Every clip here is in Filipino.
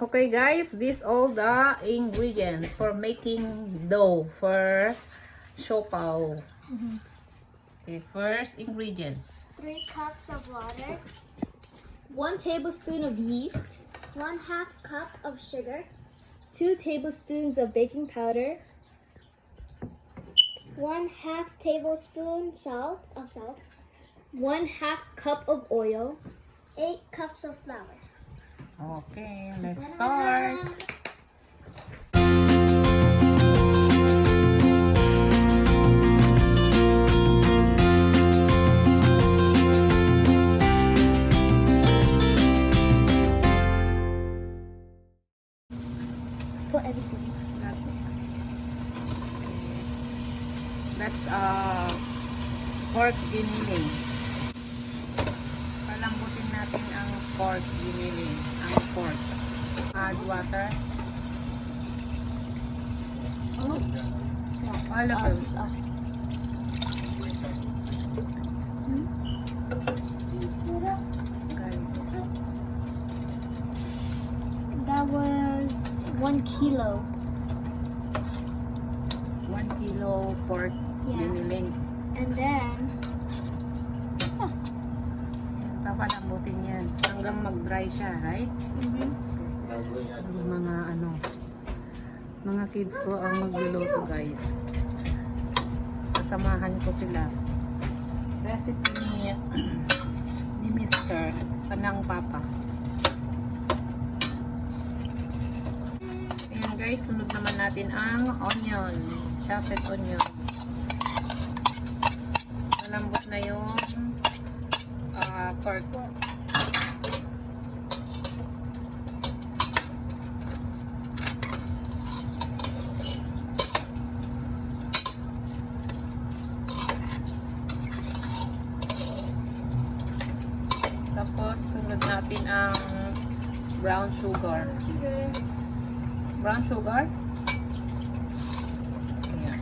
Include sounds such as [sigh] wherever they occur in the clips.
Okay guys, these all the ingredients for making dough for siopao. Mm-hmm. Okay, first ingredients. Three cups of water, One tablespoon of yeast, one half cup of sugar, two tablespoons of baking powder, one half tablespoon salt of salt, one half cup of oil, eight cups of flour. Okay, let's start. Pork giniling. Ang pork. Add water. Oh, All of it. Guys. That was one kilo. One kilo pork Yeah. giniling. And then, Papalambutin yan. Hanggang mag-dry siya, right? mhm, Yung mga ano, mga kids ko ang magluluto guys. Sasamahan ko sila. Recipe ni, [clears throat] ni Mr. Panang Papa. Ayan guys, sunod naman natin ang onion. Chopped onion. Malambot na yung ah, pork. Tapos, sunod ang brown sugar. sugar. Brown sugar? Ayan.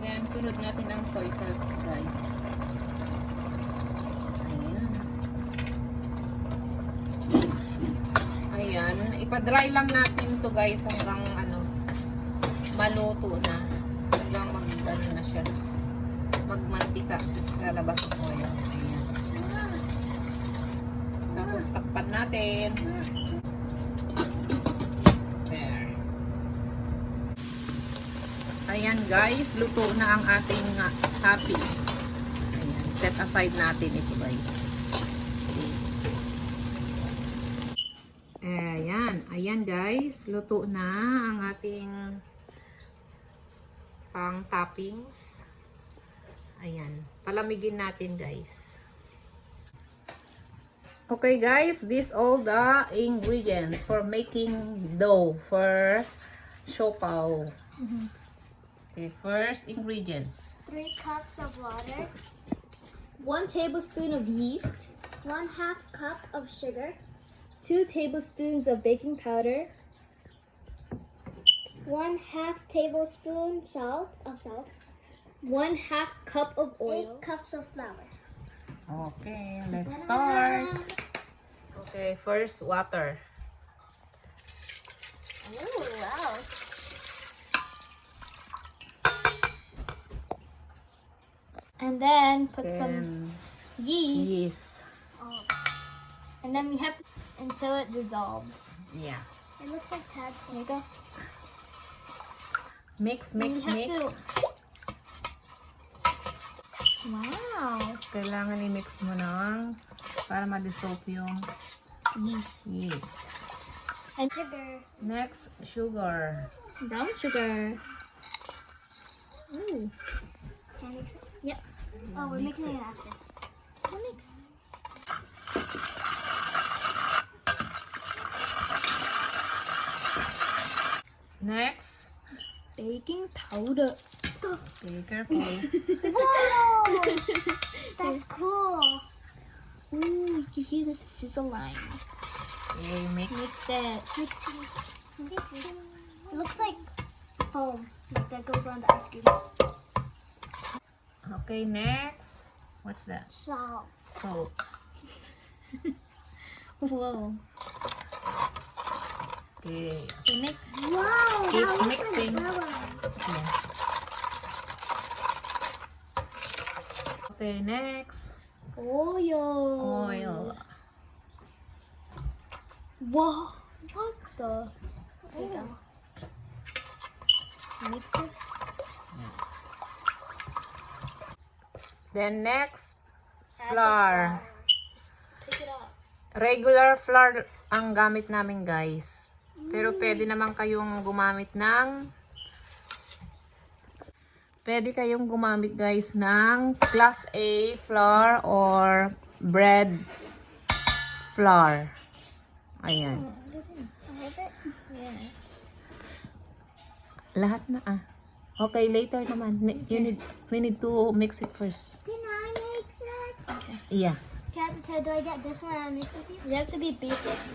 Then, sunod natin ang soy sauce, guys. Ayan. Ayan. Ipa-dry lang natin to guys hanggang ano, maluto na. Hanggang mag ano na siya. Magmantika. Lalabas ang oil. Ayan. Tapos takpan natin. There. Ayan guys, luto na ang ating uh, toppings. Ayan, set aside natin ito guys. Ayan, guys, luto na ang ating pang toppings. Ayan, palamigin natin guys. Okay guys, these all the ingredients for making dough for siopao. Okay, first ingredients. Three cups of water, one tablespoon of yeast, one half cup of sugar, two tablespoons of baking powder, one half tablespoon salt of salt, one half cup of eight oil, cups of flour. Okay, let's start. Okay, first water. Oh, wow. And then put some yeast. yeast. Oh. And then we have to until it dissolves. Yeah. It looks like There tadpole. you go. Mix, And mix, have mix. to- Wow. Kailangan i-mix mo ng para ma-dissolve yung Yeast. yeast. And Sugar. Next, sugar. brown sugar. Ooh. Can I mix it? Yep. Oh, we're Mix mixing it. it after. That makes Next, baking powder. be careful. [laughs] Whoa! That's cool. Ooh, you can hear the sizzle line. Okay, mix. Mix that. Mix it. It looks like foam that goes on the ice cream. Okay, next. What's that? Salt. Salt. [laughs] Whoa. Okay. Okay, mix. Wow. Keep mixing. Yeah. Okay, next. Oil. Oil. Whoa. What the? Go. Mix this. Then next, flour. Pick it up. Regular flour ang gamit namin guys. Pero pwede naman kayong gumamit ng Pwede kayong gumamit guys ng class A flour or bread flour. Ayan. Lahat na ah. Okay, later naman. You need, we need to mix it first. Can I mix it? Yeah. Cat, do I get this one and mix it with you? You have to be be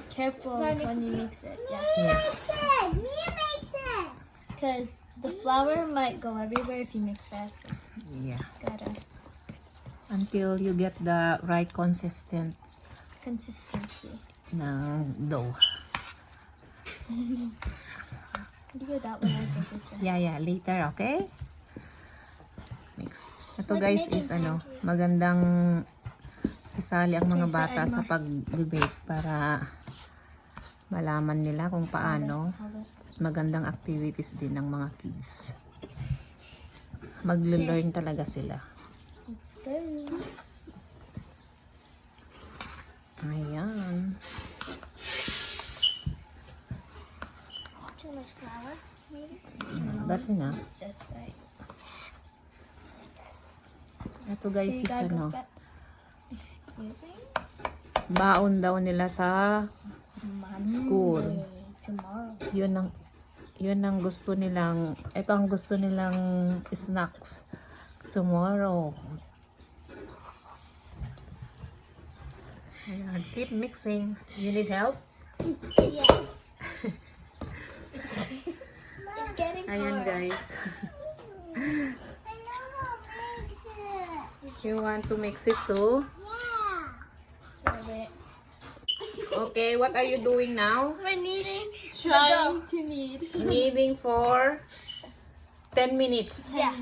careful when you mix it. Yeah. Yeah. Mix it. Me mix it. Because the flour might go everywhere if you mix fast. Yeah. Gotta Until you get the right consistent consistency. ng dough. Do that one I think is good. Yeah, yeah. Later, okay? Mix. Ito like guys making is ano, magandang isali ang mga bata sa pag-bake para malaman nila kung paano magandang activities din ng mga kids. Magle-learn talaga sila. It's good. Ayan. Too much flour. Maybe. That's enough. Just right. Ito guys is go ano? Baon daw nila sa School. Monday, Tomorrow. yun ang yun ang gusto nilang ito ang gusto nilang snacks tomorrow Ayan, keep mixing you need help Yes. it's getting ayan hard. guys you want to mix it too. Sorry. okay what are you doing now We're kneading. Trying to knead. kneading for 10 minutes Yeah.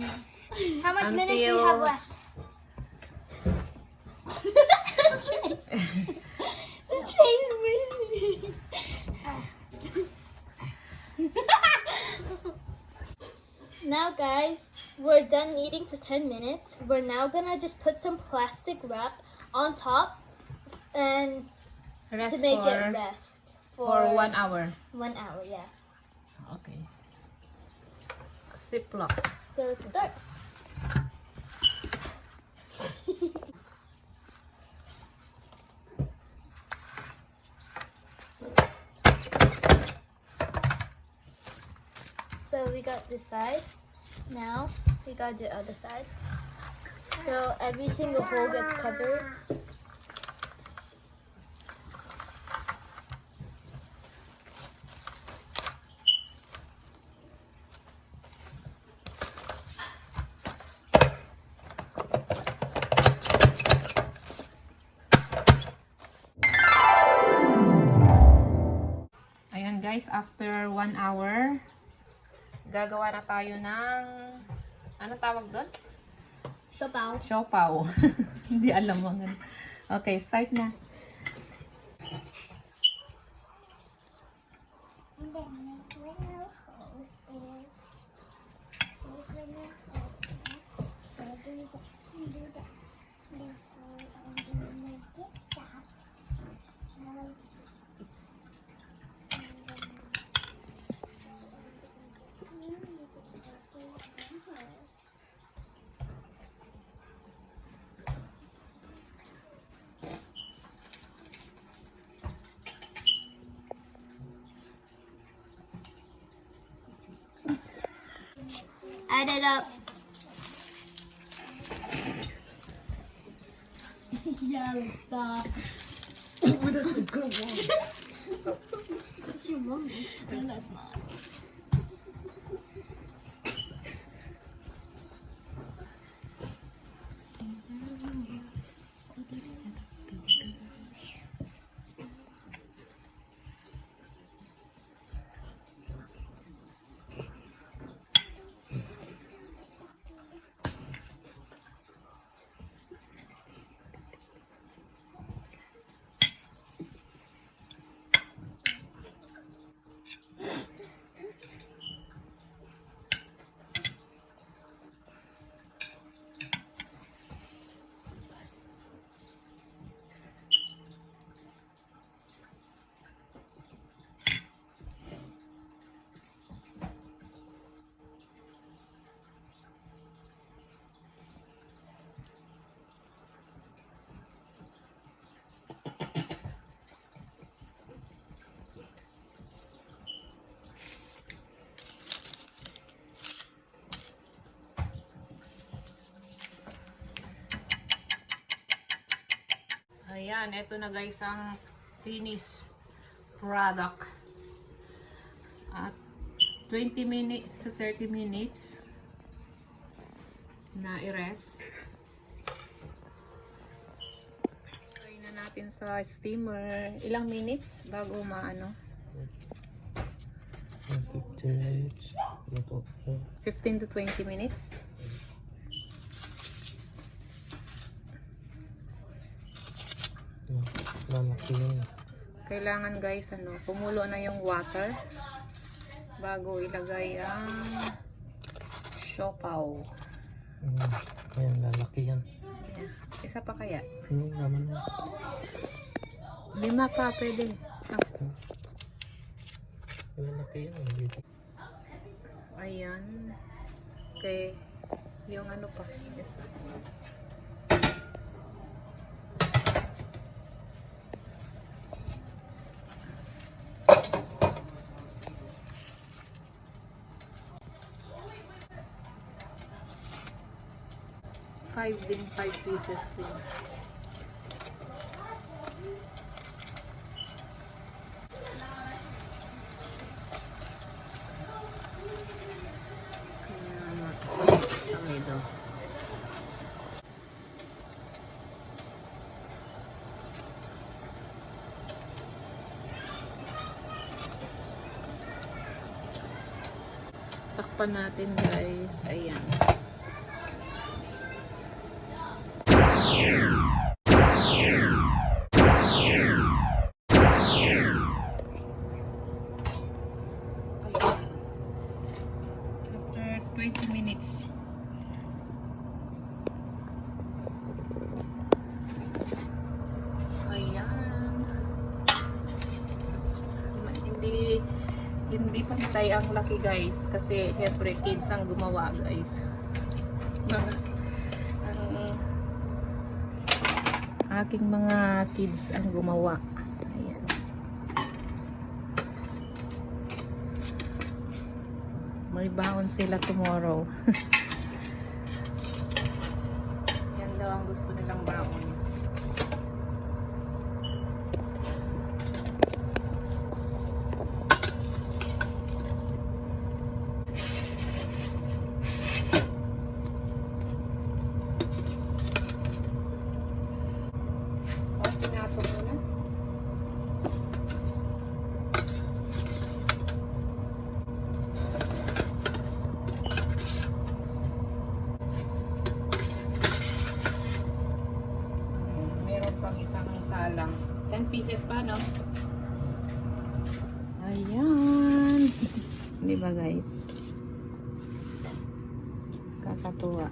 How much minutes do you have left? the train's moving. now, guys, we're done kneading for 10 minutes. We're now gonna just put some plastic wrap on top and rest to make for, it rest for one hour one hour. Yeah. okay ziploc So let's start. [laughs] so we got this side. Now we got the other side. So every single hole gets covered. Ayan guys, after one hour, gagawa na tayo ng, ano tawag doon? Siopaw. Siopaw. [laughs] Hindi alam mo. Okay, start na. And then when your hose is when your hose is so do that do that before and then make it stop. So and then you just go to one hose. Add it up. [laughs] yeah, stop. [laughs] That's your mom's. No, that's not. Ayan, eto na guys ang finished product. At 20 minutes to 30 minutes na i-rest. Try na natin sa steamer. Ilang minutes bago maano? 15 minutes. Luto po. 15 to 20 minutes. Lalaki yun. Kailangan guys, ano, kumulo na yung water bago ilagay ang siopaw. Mm, Ayan, lalaki yan. Isa pa kaya? Ano, laman mo. Lima pa pwede. Ah, Lalaki yan. Dito. ayan. Okay. Yung ano pa. Isa. Five din, five pieces din. Takpan natin guys. Ayan. After 20 minutes. Ayan. Ma- Hindi hindi pantay ang laki guys kasi syempre kids ang gumawa guys. Mga ang aking mga kids ang gumawa. Ayan. May baon sila tomorrow. [laughs] Yan daw ang gusto nilang baon. Oh, pinatong mo na. Meron pang isang salang. 10 pieces pa, no? Ayan. [laughs] Di ba, guys? Kakatuwa.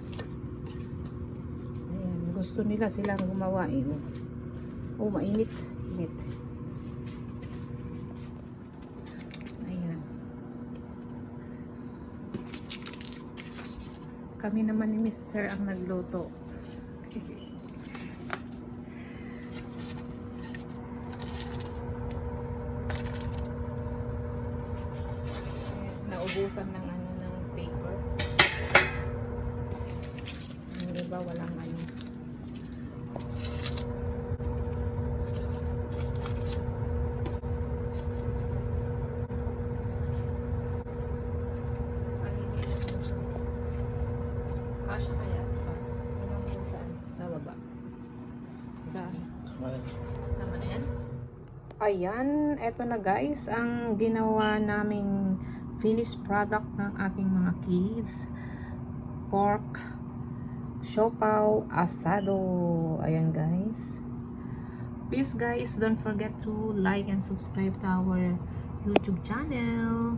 Ayan. Gusto nila silang gumawa, eh. oh. Oh, mainit. Init. Ayan. Kami naman ni Mr. ang nagluto. naubusan ng ano ng paper. Yung iba walang ano. Kasha kaya pa. Hanggang dun saan? Sa baba. Sa... Tama na yan? Ayan, eto na guys, ang ginawa naming finished product ng aking mga kids. Pork, siopaw, asado. Ayan guys. Please guys, don't forget to like and subscribe to our YouTube channel.